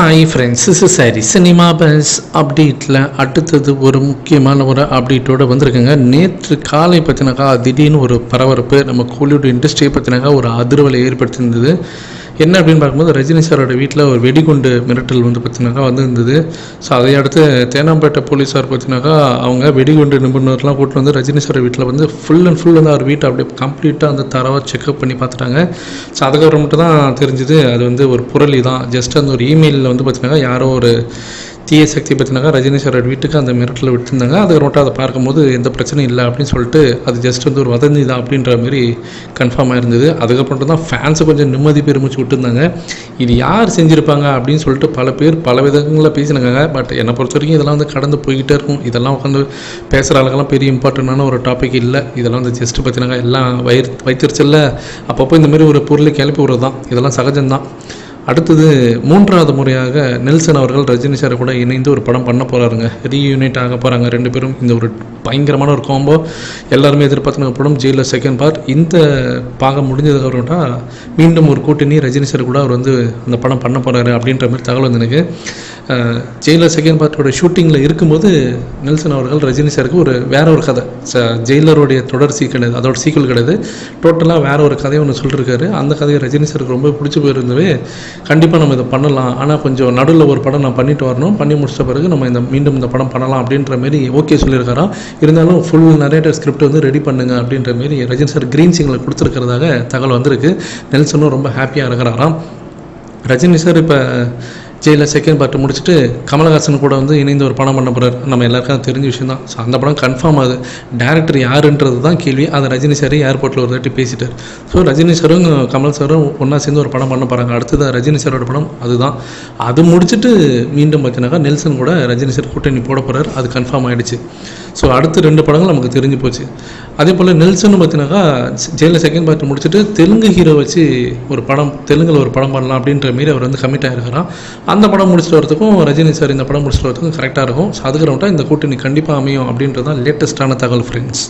Hi friends is Sari cinema buzz அப்டேட்டில் அடுத்தது ஒரு முக்கியமான ஒரு அப்டேட்டோடு வந்திருக்குங்க. நேற்று காலை பார்த்தினாக்கா திடீர்னு ஒரு பரபரப்பு. நம்ம கோலிவுட் இண்டஸ்ட்ரியை பார்த்தினாக்கா ஒரு அதிர்வலை ஏற்படுத்தியிருந்தது. என்ன அப்படின்னு பார்க்கும்போது ரஜினி சாரோட வீட்டில் ஒரு வெடிகுண்டு மிரட்டல் வந்து பார்த்தினாக்கா வந்து இருந்தது ஸோ அதை அடுத்து தேனாம்பேட்டை போலீஸார் பார்த்தினாக்கா அவங்க வெடிகுண்டு நிபுணர்லாம் கூட்டு வந்து ரஜினி சார் வீட்டில் வந்து ஃபுல் அண்ட் ஃபுல் வந்து அவர் வீட்டை அப்படியே கம்ப்ளீட்டாக அந்த தரவாக செக்அப் பண்ணி பார்த்துட்டாங்க. ஸோ அதுக்கப்புறம் மட்டும் தான் தெரிஞ்சுது அது வந்து ஒரு புரளி தான் ஜஸ்ட் அந்த ஒரு இமெயிலில் வந்து பார்த்தினாக்கா யாரோ ஒரு தீய சக்தி பற்றினாக்கா ரஜினி வீட்டுக்கு அந்த மிரட்டில் விட்டுருந்தாங்க. அதுக்கப்புறம் அதை பார்க்கும்போது எந்த பிரச்சனையும் இல்லை அப்படின்னு சொல்லிட்டு அது ஜஸ்ட் வந்து ஒரு வதந்தி தான் அப்படின்ற மாதிரி கன்ஃபார்மாக இருந்தது அதுக்கப்புறம் தான் ஃபேன்ஸை கொஞ்சம் நிம்மதி பெருமிச்சு விட்டுருந்தாங்க. இது யார் செஞ்சுருப்பாங்க அப்படின்னு சொல்லிட்டு பல பேர் பல விதங்களில் பேசினாங்க. பட் என்னை பொறுத்த வரைக்கும் இதெல்லாம் வந்து கடந்து போய்கிட்டே இருக்கும். இதெல்லாம் உட்காந்து பேசுகிற ஆளுக்கெல்லாம் பெரிய இம்பார்ட்டண்டான ஒரு டாபிக் இல்லை. இதெல்லாம் வந்து ஜஸ்ட்டு பார்த்தினாங்க எல்லாம் வயிறு வைத்திருச்சல்ல அப்பப்போ இந்த மாதிரி ஒரு பொருளை கிளப்பி விடுறது தான் இதெல்லாம் சகஜம்தான். அடுத்தது மூன்றாவது முறையாக நெல்சன் அவர்கள் ரஜினி சார் கூட இணைந்து ஒரு படம் பண்ண போகிறாருங்க ரீயூனைட் ஆக போகிறாங்க ரெண்டு பேரும். இந்த ஒரு பயங்கரமான ஒரு காம்போ எல்லாருமே எதிர்பார்த்துன படம் ஜெயிலில் செகண்ட் பார்ட் இந்த பாகம் முடிஞ்சதுக்கப்புறம்டா மீண்டும் ஒரு கூட்டணி ரஜினி சார் கூட அவர் வந்து அந்த படம் பண்ண போகிறாரு அப்படின்ற மாதிரி தகவல் வந்து எனக்கு ஜெயிலர் செகண்ட் பார்ட்டோட ஷூட்டிங்கில் இருக்கும்போது நெல்சன் அவர்கள் ரஜினி சாருக்கு ஒரு வேற ஒரு கதை. ஜெயிலருடைய தொடர் சீக்கிரம் அதோட சீக்கிரம் கிடையாது. டோட்டலாக வேற ஒரு கதையை ஒன்று சொல்லியிருக்காரு அந்த கதையை ரஜினி சாருக்கு ரொம்ப பிடிச்சி போயிருந்தவே கண்டிப்பாக நம்ம இதை பண்ணலாம். ஆனால் கொஞ்சம் நடுவில் ஒரு படம் நான் பண்ணிட்டு வரணும். பண்ணி முடிச்ச பிறகு நம்ம இந்த மீண்டும் இந்த படம் பண்ணலாம் அப்படின்ற மாரி ஓகே சொல்லியிருக்காராம் இருந்தாலும் ஃபுல் நரேட்டர் ஸ்கிரிப்ட் வந்து ரெடி பண்ணுங்க அப்படின்ற மாரி ரஜினி சார் க்ரீன் சிங்கில் கொடுத்துருக்கிறதாக தகவல் வந்திருக்கு. நெல்சனும் ரொம்ப ஹாப்பியாக இருக்கிறாராம். ரஜினி சார் இப்போ ஜெயிலில் செகண்ட் பார்ட் முடிச்சுட்டு கமலஹாசன் கூட வந்து இணைந்து ஒரு படம் பண்ண போகிறார் நம்ம எல்லாருக்கும் தெரிஞ்ச விஷயம் தான் ஸோ அந்த படம் கன்ஃபார்ம் ஆகுது. டேரக்டர் யாருன்றது தான் கேள்வி. அதை ரஜினி சார் ஏர்போர்ட்டில் ஒரு தாட்டி பேசிட்டார். ஸோ ரஜினி சாரும் கமல் சாரும் ஒன்றா சேர்ந்து ஒரு படம் பண்ண போகிறாங்க அடுத்தது ரஜினி சாரோட படம் அதுதான். அது முடிச்சுட்டு மீண்டும் பார்த்தீங்கன்னாக்கா நெல்சன் கூட ரஜினி சார் கூட்டணி போட போகிறார் அது கன்ஃபார்ம் ஆகிடுச்சு ஸோ அடுத்த ரெண்டு படங்கள் நமக்கு தெரிஞ்சு போச்சு. அதே போல் நெல்சன் பார்த்தீங்கன்னாக்கா ஜெயிலில் செகண்ட் பார்ட் முடிச்சுட்டு தெலுங்கு ஹீரோ வச்சு ஒரு படம் தெலுங்கில் ஒரு படம் பண்ணலாம் அப்படின்ற மாரி அவர் வந்து கமிட் ஆகிருக்கிறான் அந்த படம் முடிச்சுட்டு வரதுக்கும் ரஜினி சார் இந்த படம் முடிச்சுட்டு வரதுக்கும் கரெக்டாக இருக்கும். ஸோ அதுக்கு இந்த கூட்டணி கண்டிப்பாக அமையும் அப்படின்றது தான் லேட்டஸ்ட்டான தகவல் ஃப்ரெண்ட்ஸ்